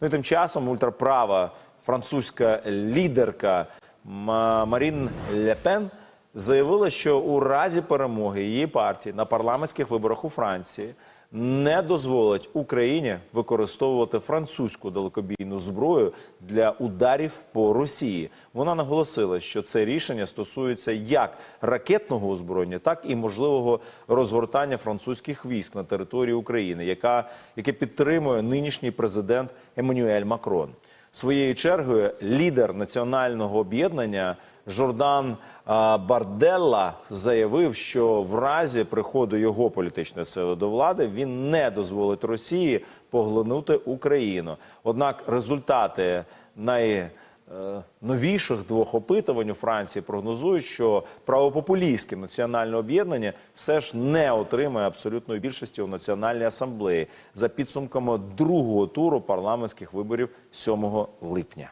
Ну і тим часом ультраправа французька лідерка Марін Лепен заявила, що у разі перемоги її партії на парламентських виборах у Франції не дозволить Україні використовувати французьку далекобійну зброю для ударів по Росії. Вона наголосила, що це рішення стосується як ракетного озброєння, так і можливого розгортання французьких військ на території України, яка яке підтримує нинішній президент Еммануель Макрон. Своєю чергою лідер національного об'єднання Жордан Барделла заявив, що в разі приходу його політичної сили до влади він не дозволить Росії поглинути Україну. Однак результати найновіших двох опитувань у Франції прогнозують, що правопопулістське національне об'єднання все ж не отримає абсолютної більшості у національній асамблеї за підсумками другого туру парламентських виборів 7 липня.